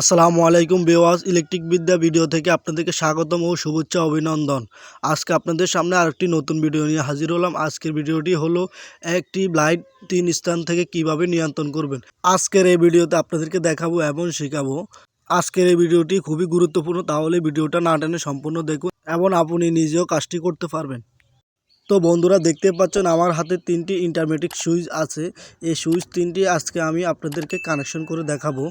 আসসালামু আলাইকুম বেওয়াজ ইলেকট্রিক বিদ্যা ভিডিও থেকে আপনাদেরকে স্বাগতম ও শুভেচ্ছা অভিনন্দন। আজকে আপনাদের সামনে আরেকটি নতুন ভিডিও নিয়ে হাজির হলাম। আজকের ভিডিওটি হলো একটি লাইট তিন স্থান থেকে কীভাবে নিয়ন্ত্রণ করবেন। আজকের এই ভিডিওতে আপনাদেরকে দেখাবো এবং শেখাবো। আজকের এই ভিডিওটি খুবই গুরুত্বপূর্ণ, তাহলে ভিডিওটা না টেনে সম্পূর্ণ দেখুন এবং আপনি নিজেও কাজটি করতে পারবেন। তো বন্ধুরা দেখতে পাচ্ছেন আমার হাতে তিনটি ইন্টারমিডিয়েট সুইচ আছে। এই সুইচ তিনটি আজকে আমি আপনাদেরকে কানেকশন করে দেখাবো।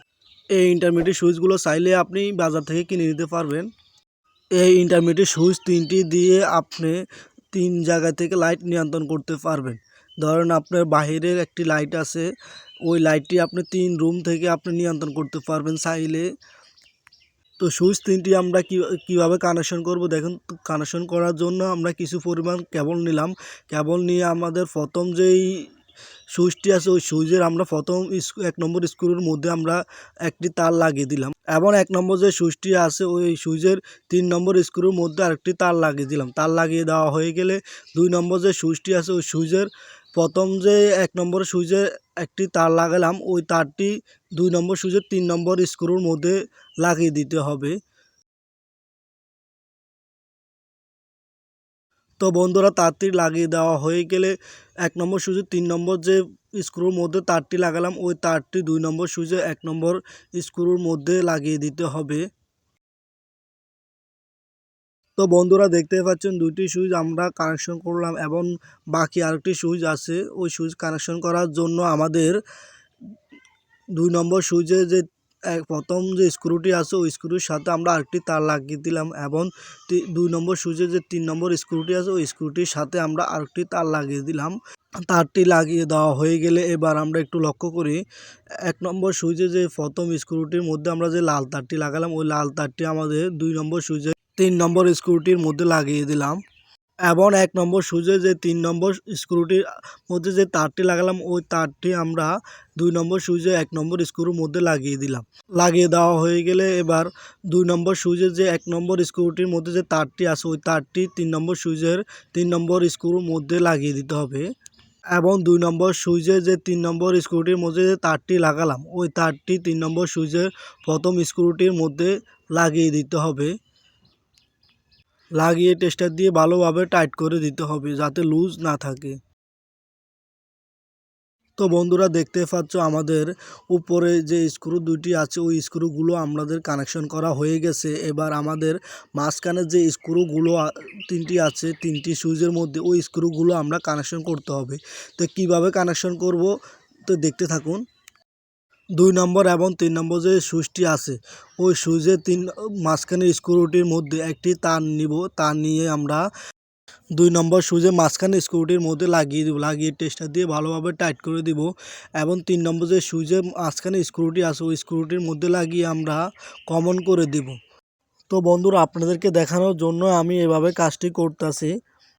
এই ইন্টারমিডিয়েট সুইচগুলো চাইলে আপনি বাজার থেকে কিনে নিতে পারবেন। এই ইন্টারমিডিয়েট সুইচ তিনটি দিয়ে আপনি তিন জায়গা থেকে লাইট নিয়ন্ত্রণ করতে পারবেন। ধরেন আপনার বাহিরের একটি লাইট আছে, ওই লাইটটি আপনি তিন রুম থেকে আপনি নিয়ন্ত্রণ করতে পারবেন চাইলে। তো সুইচ তিনটি আমরা কীভাবে কানেকশন করব? দেখুন কানেকশন করার জন্য আমরা কিছু পরিমাণ কেবল নিলাম। কেবল নিয়ে আমাদের প্রথম যেই সুইচটি আছে, ওই সুইচের আমরা প্রথম এক নম্বর স্ক্রুর মধ্যে আমরা একটি তার লাগিয়ে দিলাম। এবং এক নম্বর যে সুইচটি আছে, ওই সুইচের তিন নম্বর স্ক্রুর মধ্যে আরেকটি তার লাগিয়ে দিলাম। তার লাগিয়ে দেওয়া হয়ে গেলে দুই নম্বর যে সুইচটি আছে, ওই সুইচের প্রথম যে এক নম্বর সুইচে একটি তার লাগালাম, ওই তারটি দুই নম্বর সুইচের তিন নম্বর স্ক্রুর মধ্যে লাগিয়ে দিতে হবে। তো বন্ধুরা, তারটি লাগিয়ে দেওয়া হয়ে গেলে এক নম্বর সুইচে তিন নম্বর যে স্ক্রুর মধ্যে তারটি লাগালাম, ওই তারটি দুই নম্বর সুইচে এক নম্বর স্ক্রুর মধ্যে লাগিয়ে দিতে হবে। তো বন্ধুরা, দেখতে পাচ্ছেন দুইটি সুইচ আমরা কানেকশন করলাম এবং বাকি আরেকটি সুইচ আছে। ওই সুইচ কানেকশন করার জন্য আমাদের দুই নম্বর সুইচে যে প্রথম যে স্ক্রুটি আছে, ওই স্ক্রুর সাথে আমরা আরেকটি তার লাগিয়ে দিলাম এবং দুই নম্বর সুইচে যে তিন নম্বর স্ক্রুটি আছে, ওই স্ক্রুটির সাথে আমরা আরেকটি তার লাগিয়ে দিলাম। তারটি লাগিয়ে দেওয়া হয়ে গেলে এবার আমরা একটু লক্ষ্য করি, এক নম্বর সুইচে যে প্রথম স্ক্রুটির মধ্যে আমরা যে লাল তারটি লাগালাম, ওই লাল তারটি আমাদের দুই নম্বর সুইচে তিন নম্বর স্ক্রুটির মধ্যে লাগিয়ে দিলাম। এবং এক নম্বর সুইচে যে তিন নম্বর স্ক্রুটির মধ্যে যে তারটি লাগালাম, ওই তারটি আমরা দুই নম্বর সুইচে এক নম্বর স্ক্রুর মধ্যে লাগিয়ে দিলাম। লাগিয়ে দেওয়া হয়ে গেলে এবার দুই নম্বর সুইচের যে এক নম্বর স্ক্রুটির মধ্যে যে তারটি আছে, ওই তারটি তিন নম্বর সুইচের তিন নম্বর স্ক্রুর মধ্যে লাগিয়ে দিতে হবে। এবং দুই নম্বর সুইচে যে তিন নম্বর স্ক্রুটির মধ্যে যে তারটি লাগালাম, ওই তারটি তিন নম্বর সুইচের প্রথম স্ক্রুটির মধ্যে লাগিয়ে দিতে হবে। লাগিয়ে টেস্টার দিয়ে ভালোভাবে টাইট করে দিতে হবে যাতে লুজ না থাকে। তো বন্ধুরা দেখতে পাচ্ছ আমাদের উপরে যে স্ক্রু দুইটি আছে, ওই স্ক্রুগুলো আমাদের কানেকশন করা হয়ে গেছে। এবার আমাদের মাঝখানে যে স্ক্রুগুলো তিনটি আছে, তিনটি সুইচের মধ্যে ওই স্ক্রুগুলো আমরা কানেকশন করতে হবে। তো কীভাবে কানেকশন করব? তো দেখতে থাকুন। দুই নম্বর এবং তিন নম্বর যে সুইচটি আছে, ওই সুইচের তিন, মাঝখানে স্ক্রুটির মধ্যে একটি তার নিব, তার নিয়ে আমরা দুই নম্বর সুইচের মাঝখানে স্ক্রুটির মধ্যে লাগিয়ে দিব, লাগিয়ে টেস্টার দিয়ে ভালোভাবে টাইট করে দিব এবং তিন নম্বর যে সুইচের মাঝখানে স্ক্রুটি আছে, ওই স্ক্রুটির মধ্যে লাগিয়ে আমরা কমন করে দিব। তো বন্ধুরা, আপনাদেরকে দেখানোর জন্য আমি এভাবে কাজটি করতেছি।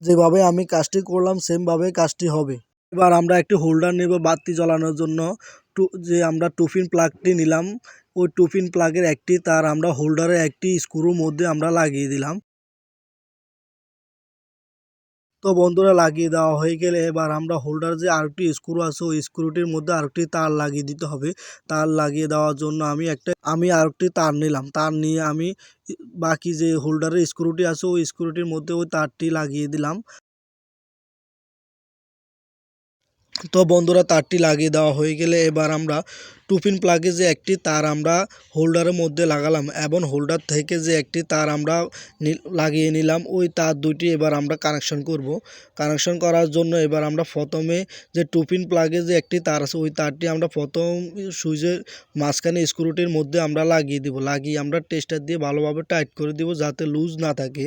যেভাবে আমি কাজটি করলাম, সেমভাবে কাজটি হবে। এবার আমরা একটি হোল্ডার নেব বাতি জ্বালানোর জন্য। টু, যে আমরা টুফিন প্লাগটি নিলাম, ওই টুফিন প্লাগের একটি, তার আমরা হোল্ডারে একটি স্ক্রুর মধ্যে আমরা লাগিয়ে দিলাম। তো বন্ধুরা, লাগিয়ে দেওয়া হয়ে গেলে এবার আমরা হোল্ডার যে আরেকটি স্ক্রু আছে, ওই স্ক্রুটির মধ্যে আরেকটি তার লাগিয়ে দিতে হবে। তার লাগিয়ে দেওয়ার জন্য আমি একটা, আমি আরেকটি তার নিলাম। তার নিয়ে আমি বাকি যে হোল্ডারের স্ক্রুটি আছে, ওই স্ক্রুটির মধ্যে ওই তারটি লাগিয়ে দিলাম। তো বন্ধুরা তারটি লাগিয়ে দেওয়া হয়ে গেলে এবার আমরা টুপিন প্লাগে যে একটি তার আমরা হোল্ডারের মধ্যে লাগালাম এবং হোল্ডার থেকে যে একটি তার আমরা লাগিয়ে নিলাম, ওই তার দুটি এবার আমরা কানেকশন করব। কানেকশন করার জন্য এবার আমরা প্রথমে যে টুপিন প্লাগে যে একটি তার আছে, ওই তারটি আমরা প্রথম সুইচের মাঝখানে স্ক্রুটির মধ্যে আমরা লাগিয়ে দিব। লাগিয়ে আমরা টেস্টার দিয়ে ভালোভাবে টাইট করে দিব যাতে লুজ না থাকে।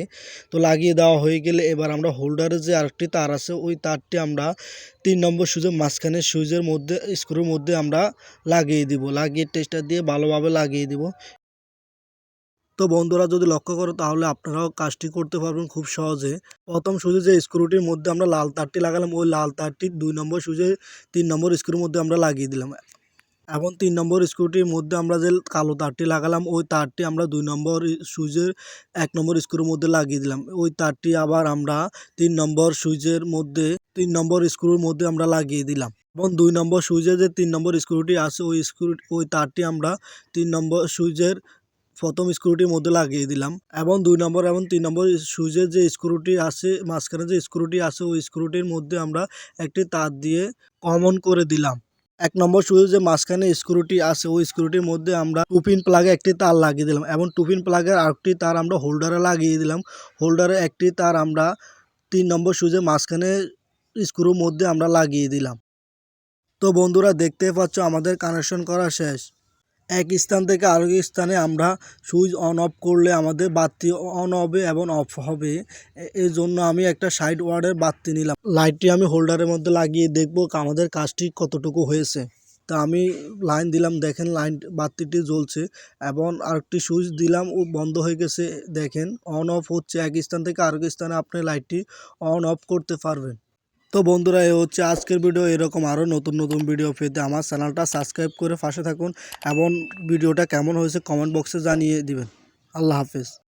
তো লাগিয়ে দেওয়া হয়ে গেলে এবার আমরা হোল্ডারের যে আরেকটি তার আছে, ওই তারটি আমরা তিন নম্বর সুইচের মাঝখানে সুইচের মধ্যে স্ক্রুর মধ্যে আমরা লাগিয়ে দিব, লাগিয়ে টেস্টার দিয়ে ভালোভাবে লাগিয়ে দিব। তো বন্ধুরা যদি লক্ষ্য করো তাহলে আপনারাও কাজটি করতে পারবেন খুব সহজে। প্রথম সুজে যে স্ক্রুটির মধ্যে আমরা লাল তারটি লাগালাম, ওই লাল তারটি দুই নম্বর সুজে তিন নম্বর স্ক্রুর মধ্যে আমরা লাগিয়ে দিলাম। এবং তিন নম্বর স্ক্রুটির মধ্যে আমরা যে কালো তারটি লাগালাম, ওই তারটি আমরা দুই নম্বর সুইচের, এক নম্বর স্ক্রুর মধ্যে লাগিয়ে দিলাম। ওই তারটি আবার আমরা তিন নম্বর সুইচের মধ্যে, তিন নম্বর স্ক্রুর মধ্যে আমরা লাগিয়ে দিলাম। এবং দুই নম্বর সুইচের যে তিন নম্বর স্ক্রুটি আছে, ওই স্ক্রু, ওই তারটি আমরা তিন নম্বর সুইচের প্রথম স্ক্রুটির মধ্যে লাগিয়ে দিলাম। এবং দুই নম্বর এবং তিন নম্বর সুইচের যে স্ক্রুটি আছে, মাঝখানে যে স্ক্রুটি আছে, ওই স্ক্রুটির মধ্যে আমরা একটি তার দিয়ে কমন করে দিলাম। এক নম্বর শুধু যে মাঝখানে স্ক্রুটি আছে, ওই স্ক্রুটির মধ্যে আমরা টুপিন প্লাগে একটি তার লাগিয়ে দিলাম এবং টুপিন প্লাগের আরেকটি তার আমরা হোল্ডারে লাগিয়ে দিলাম। হোল্ডারে একটি তার আমরা তিন নম্বর সুইচের মাঝখানে স্ক্রুর মধ্যে আমরা লাগিয়ে দিলাম। তো বন্ধুরা দেখতে পাচ্ছ আমাদের কানেকশন করা শেষ। এক স্থান থেকে আরেক স্থানে আমরা সুইচ অন অফ করলে আমাদের বাতি অন হবে এবং অফ হবে। এই জন্য আমি একটা সাইড ওয়ার্ডের বাতি নিলাম। লাইটটি আমি হোল্ডারের মধ্যে লাগিয়ে দেখব আমাদের কাজটি কতটুকু হয়েছে। তা আমি লাইন দিলাম, দেখেন লাইন বাতিটি জ্বলছে এবং আরেকটি সুইচ দিলাম, ও বন্ধ হয়ে গেছে। দেখেন, অন অফ হচ্ছে। এক স্থান থেকে আরেক স্থানে আপনি লাইটটি অন অফ করতে পারবেন। তো বন্ধুরা, এ হচ্ছে আজকের ভিডিও এরকম আরও নতুন নতুন ভিডিও পেতে আমার চ্যানেলটা সাবস্ক্রাইব করে পাশে থাকুন এবং ভিডিওটা কেমন হয়েছে কমেন্ট বক্সে জানিয়ে দিবেন। আল্লাহ হাফেজ।